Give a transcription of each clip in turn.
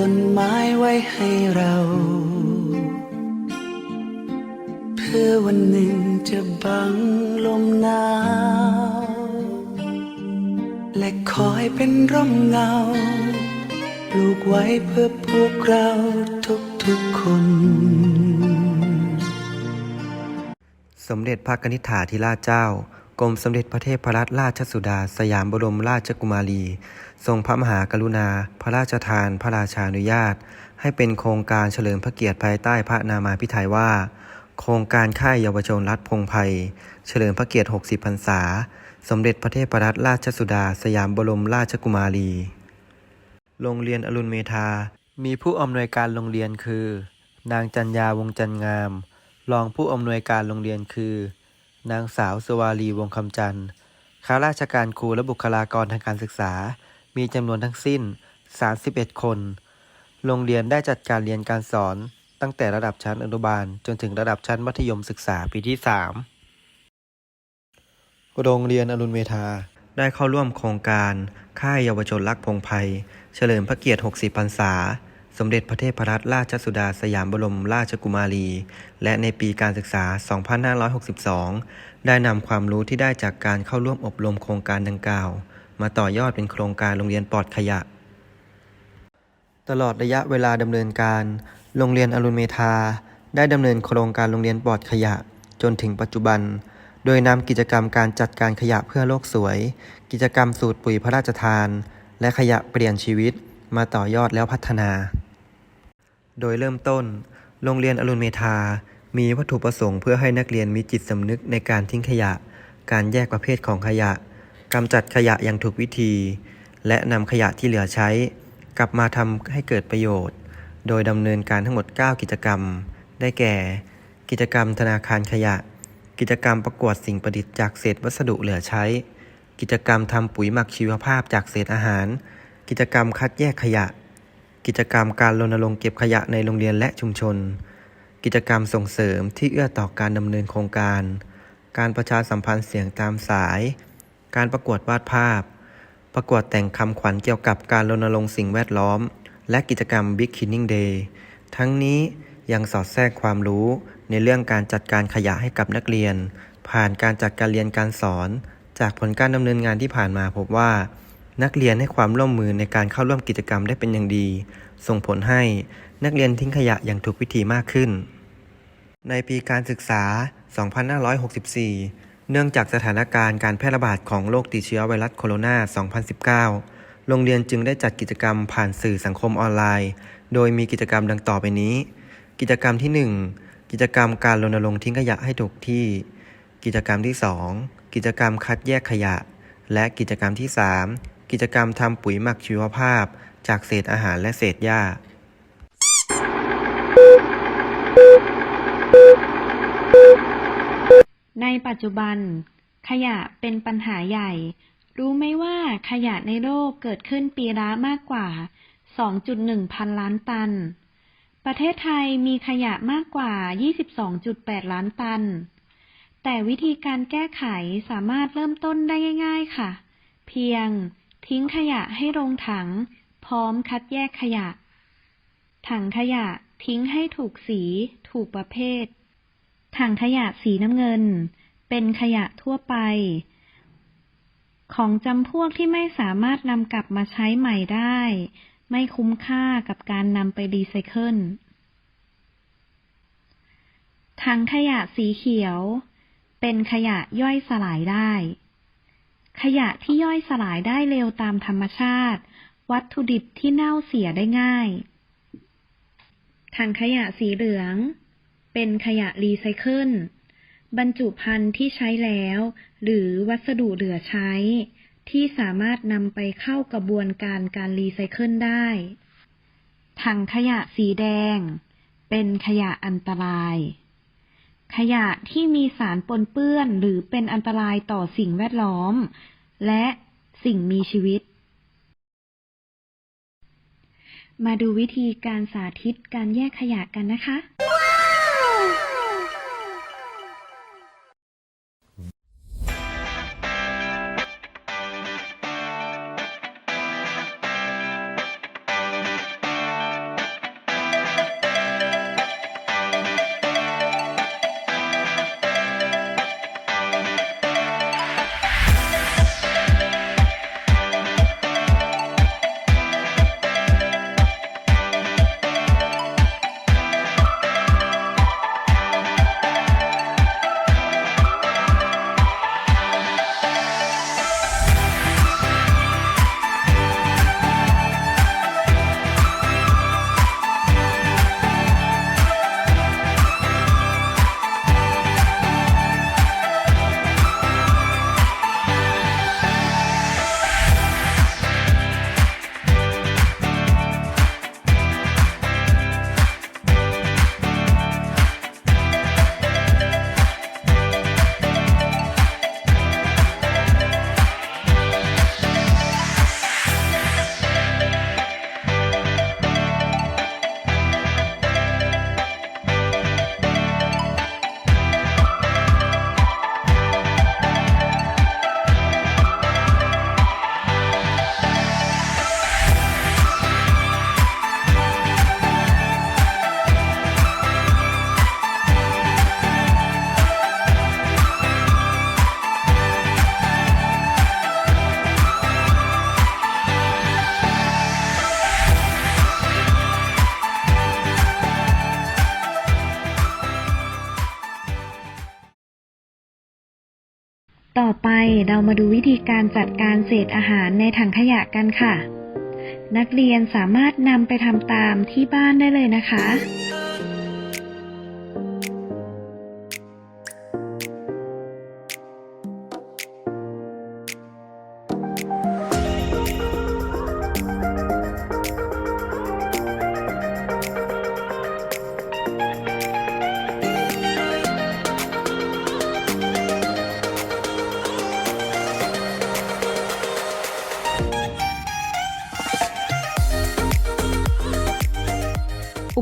ได้ปลูกต้นไม้ไว้ให้เรา เพื่อวันหนึ่งจะบังลมหนาว และคอยเป็นร่มเงา ปลูกไว้เพื่อพวกเราทุกๆคน สมเด็จพระนิษฐาธิราชเจ้า กรมสมเด็จพระเทพรัตนราชสุดา สยามบรมราชกุมารี ทรงพระมหากรุณา พระราชทาน พระราชานุญาต ให้เป็นโครงการเฉลิมพระเกียรติภายใต้พระนามาพิไทยว่า โครงการค่ายเยาวชนรัฐพงไพรเฉลิมพระเกียรติ 60 พรรษา สมเด็จพระเทพรัตนราชสุดา สยามบรมราชกุมารี โรงเรียนอรุณเมธา มีผู้อำนวยการโรงเรียนคือ นางจัญญาวงจันงาม รองผู้อำนวยการโรงเรียนคือ นางสาวสวารีวงคำจันทร์ข้าราชการครูและบุคลากรทางการศึกษา มีจำนวนทั้งสิ้น 31 คน โรงเรียนได้จัดการเรียนการสอนตั้งแต่ระดับชั้นอนุบาล จนถึงระดับชั้นมัธยมศึกษาปีที่ 3 โรงเรียนอรุณเมธาได้เข้าร่วมโครงการ ค่ายเยาวชนรักพงไพรเฉลิมพระเกียรติ 60 พรรษา สมเด็จพระเทพรัตนราชสุดาสยามบรมราชกุมารี และในปีการศึกษา 2562 ได้นำความรู้ที่ได้จากการเข้าร่วมอบรมโครงการดังกล่าว มาต่อยอดเป็นโครงการโรงเรียนปลอดขยะ ตลอดระยะเวลาดำเนินการ โรงเรียนอรุณเมธา ได้ดำเนินโครงการโรงเรียนปลอดขยะ จนถึงปัจจุบัน โดยนำกิจกรรมการจัดการขยะเพื่อโลกสวย กิจกรรมสูตรปุ๋ยพระราชทาน และขยะเปลี่ยนชีวิต มาต่อยอดแล้วพัฒนา โดยเริ่มต้น โรงเรียนอรุณเมธา มีวัตถุประสงค์เพื่อให้นักเรียนมีจิตสำนึกในการทิ้งขยะ การแยกประเภทของขยะกำจัดขยะอย่างถูกวิธี และนำขยะที่เหลือใช้ กลับมาทำให้เกิดประโยชน์ โดยดำเนินการทั้งหมด 9 กิจกรรม ได้แก่ กิจกรรมธนาคารขยะ กิจกรรมประกวดสิ่งประดิษฐ์จากเศษวัสดุเหลือใช้ กิจกรรมทำปุ๋ยหมักชีวภาพจากเศษอาหาร กิจกรรมคัดแยกขยะ กิจกรรมการรณรงค์เก็บขยะในโรงเรียนและชุมชน กิจกรรมส่งเสริมที่เอื้อต่อการดำเนินโครงการ การประชาสัมพันธ์เสียงตามสาย การประกวดวาดภาพ ประกวดแต่งคำขวัญเกี่ยวกับการรณรงค์สิ่งแวดล้อม และกิจกรรม Big Cleaning Day ทั้งนี้ยังสอดแทรกความรู้ในเรื่องการจัดการขยะให้กับนักเรียน ผ่านการจัดการเรียนการสอน จากผลการดำเนินงานที่ผ่านมาพบว่า นักเรียนให้ความร่วมมือในการเข้าร่วมกิจกรรมได้เป็นอย่างดี ส่งผลให้นักเรียนทิ้งขยะอย่างถูกวิธีมากขึ้น ในปีการศึกษา 2564 เนื่องจากสถานการณ์การแพร่ระบาดของโรคติดเชื้อไวรัสโคโรนา 2019 โรงเรียนจึงได้จัดกิจกรรมผ่านสื่อสังคมออนไลน์ โดยมีกิจกรรมดังต่อไปนี้ กิจกรรมที่ 1 กิจกรรมการรณรงค์ทิ้งขยะให้ถูกที่ กิจกรรมที่ 2 กิจกรรมคัดแยกขยะและกิจกรรมที่ 3 กิจกรรมทำปุ๋ยหมักชีวภาพ จากเศษอาหารและเศษหญ้า ในปัจจุบัน ขยะเป็นปัญหาใหญ่ รู้ไหมว่าขยะในโลกเกิดขึ้นปีละมากกว่า 2.1 พันล้านตัน ประเทศไทยมีขยะมากกว่า 22.8 ล้านตัน แต่วิธีการแก้ไขสามารถเริ่มต้นได้ง่าย ๆ ค่ะ เพียง ทิ้งขยะให้ลงถัง พร้อมคัดแยกขยะ ถังขยะทิ้งให้ถูกสี ถูกประเภท ถังขยะสีน้ำเงิน เป็นขยะทั่วไป ของจำพวกที่ไม่สามารถนำกลับมาใช้ใหม่ได้ ไม่คุ้มค่ากับการนำไปรีไซเคิล ถังขยะสีเขียว เป็นขยะย่อยสลายได้ ขยะที่ย่อยสลายได้เร็วตามธรรมชาติ วัตถุดิบที่เน่าเสียได้ง่ายถังขยะสีเหลือง เป็นขยะรีไซเคิลบรรจุภัณฑ์ที่ใช้แล้ว หรือวัสดุเหลือใช้ ที่สามารถนำไปเข้ากระบวนการการรีไซเคิลได้ ถังขยะสีแดง เป็นขยะอันตราย ขยะที่มีสารปนเปื้อนหรือเป็นอันตรายต่อสิ่งแวดล้อม และสิ่งมีชีวิต มาดูวิธีการสาธิตการแยกขยะกันนะคะ ต่อไปเรามาดูวิธีการจัดการเศษอาหารในถังขยะกันค่ะ นักเรียนสามารถนำไปทำตามที่บ้านได้เลยนะคะ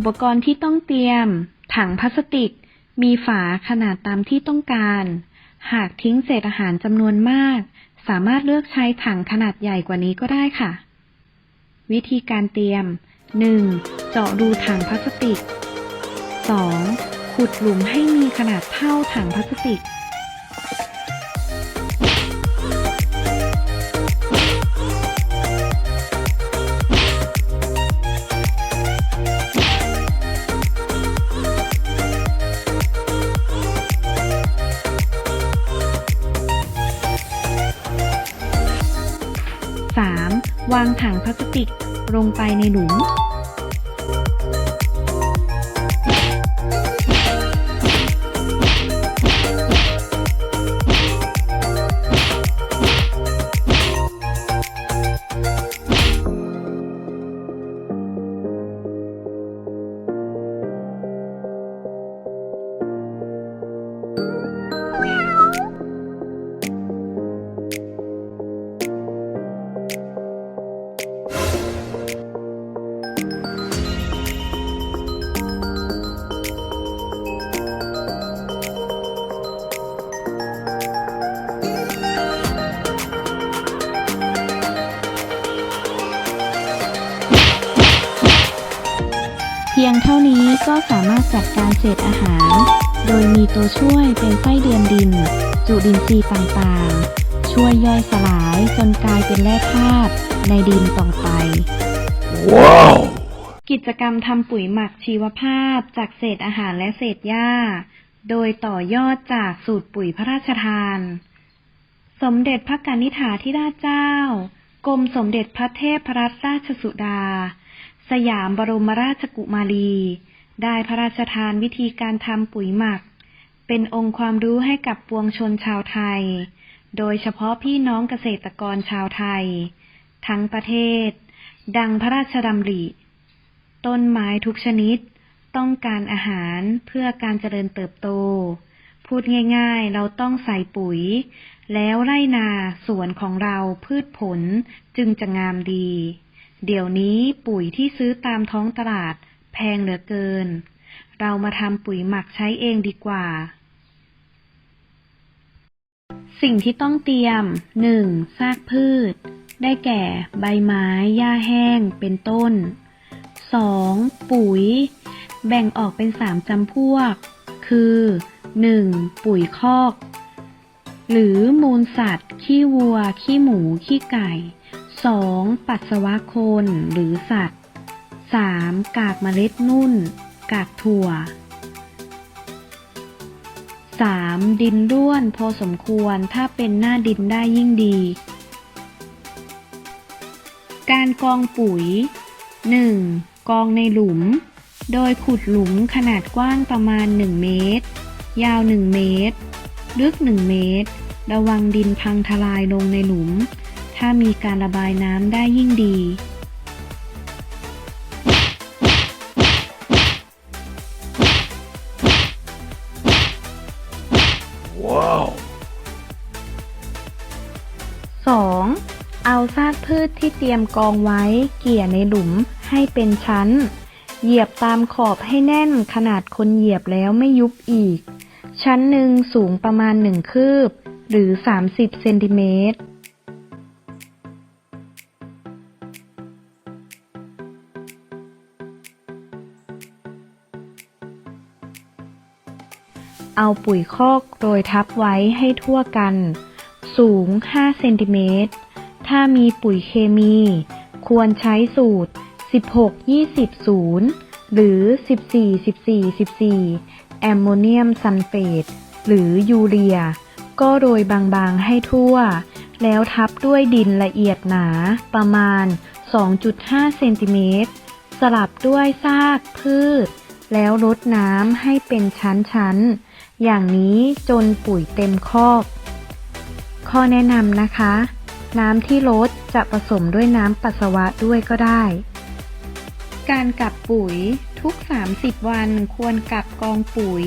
อุปกรณ์ที่ต้องเตรียม ถังพลาสติก มีฝาขนาดตามที่ต้องการ หากทิ้งเศษอาหารจำนวนมาก สามารถเลือกใช้ถังขนาดใหญ่กว่านี้ก็ได้ค่ะ วิธีการเตรียม 1. เจาะรูถังพลาสติก 2. ขุดหลุมให้มีขนาดเท่าถังพลาสติก วางถังพลาสติกลงไปในหลุม พียงเท่านี้ก็สามารถจัดการเศษอาหาร โดยมีตัวช่วยเป็นไส้เดือนดิน จุลินทรีย์ต่างๆ ช่วยย่อยสลายจนกลายเป็นแร่ธาตุในดินต่อไปกิจกรรมทำปุ๋ยหมักชีวภาพจากเศษอาหารและเศษหญ้า โดยต่อยอดจากสูตรปุ๋ยพระราชทาน สมเด็จพระกนิษฐาธิราชเจ้า กรมสมเด็จพระเทพรัตนราชสุดา สยามบรมราชกุมารี ได้พระราชทานวิธีการทำปุ๋ยหมัก เป็นองค์ความรู้ให้กับปวงชนชาวไทย โดยเฉพาะพี่น้องเกษตรกรชาวไทย ทั้งประเทศ ดังพระราชดำริ ต้นไม้ทุกชนิด ต้องการอาหารเพื่อการเจริญเติบโต พูดง่ายๆ เราต้องใส่ปุ๋ย แล้วไร่นาสวนของเราพืชผลจึงจะงามดี เดี๋ยวนี้ปุ๋ยที่ซื้อตามท้องตลาดแพงเหลือเกิน เรามาทำปุ๋ยหมักใช้เองดีกว่า สิ่งที่ต้องเตรียม 1. ซากพืช ได้แก่ใบไม้ หญ้าแห้ง เป็นต้น 2. ปุ๋ย แบ่งออกเป็น 3จำพวก คือ 1. ปุ๋ยคอก หรือมูลสัตว์ ขี้วัว ขี้หมู ขี้ไก่ 2. ปัสสาวะโคนหรือสัตว์ 3. กากเมล็ดนุ่น กากถั่ว 3. ดินร่วนพอสมควรถ้าเป็นหน้าดินได้ยิ่งดี การกองปุ๋ย 1. กองในหลุม โดยขุดหลุมขนาดกว้างประมาณ 1 เมตร ยาว 1 เมตร ลึก 1 เมตร ระวังดินพังทลายลงในหลุม ถ้ามีการระบายน้ำได้ยิ่งดี 2. เอาซากพืชที่เตรียมกองไว้เกี่ยในหลุมให้เป็นชั้น เหยียบตามขอบให้แน่นขนาดคนเหยียบแล้วไม่ยุบอีก ชั้นหนึ่งสูงประมาณ1คืบ หรือ 30 เซนติเมตร เอาปุ๋ยคอกโรยทับไว้ให้ทั่วกัน สูง 5 เซนติเมตร ถ้ามีปุ๋ยเคมี ควรใช้สูตร 16 20 0 หรือ 14 14 14 แอมโมเนียมซัลเฟต หรือยูเรีย ก็โรยบางๆให้ทั่ว แล้วทับด้วยดินละเอียดหนาประมาณ 2.5 เซนติเมตร สลับด้วยซากพืช แล้วรดน้ำให้เป็นชั้นๆ อย่างนี้จนปุ๋ยเต็มคอก ข้อแนะนำนะคะ น้ำที่ลดจะผสมด้วยน้ำปัสสาวะด้วยก็ได้ การกลับปุ๋ยทุก 30 วันควรกลับกองปุ๋ย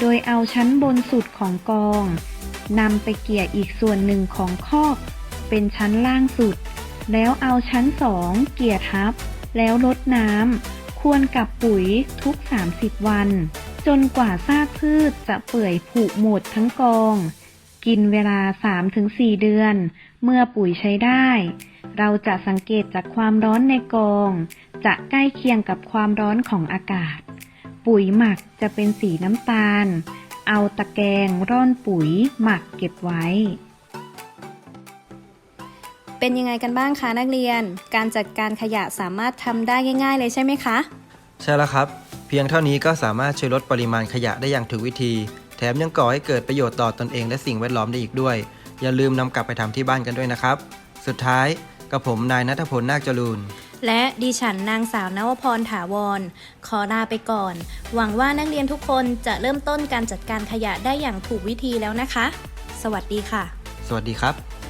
โดยเอาชั้นบนสุดของกองนำไปเกี่ยอีกส่วนหนึ่งของคอกเป็นชั้นล่างสุด แล้วเอาชั้นสองเกี่ยทับ แล้วลดน้ำควรกลับปุ๋ยทุก 30 วัน จนกว่าซากพืชจะเปื่อยผุหมดทั้งกอง กินเวลา 3-4 เดือน เมื่อปุ๋ยใช้ได้ เราจะสังเกตจากความร้อนในกอง จะใกล้เคียงกับความร้อนของอากาศ ปุ๋ยหมักจะเป็นสีน้ำตาล เอาตะแกรงร่อนปุ๋ยหมักเก็บไว้เป็นยังไงกันบ้างคะนักเรียน การจัดการขยะสามารถทำได้ง่าย ๆ เลยใช่ไหมคะ ใช่แล้วครับเพียงเท่านี้ก็สามารถช่วยลดปริมาณขยะได้อย่างถูกวิธี แถมยังก่อให้เกิดประโยชน์ต่อตอนเองและสิ่งแวดล้อมได้อีกด้วย อย่าลืมนำกลับไปทำที่บ้านกันด้วยนะครับ สุดท้ายกับผมนายนัทพลนาคจรูนและดิฉันนางสาวนวพรถาวร ขอลาไปก่อน หวังว่านักเรียนทุกคนจะเริ่มต้นการจัดการขยะได้อย่างถูกวิธีแล้วนะคะ สวัสดีค่ะ สวัสดีครับ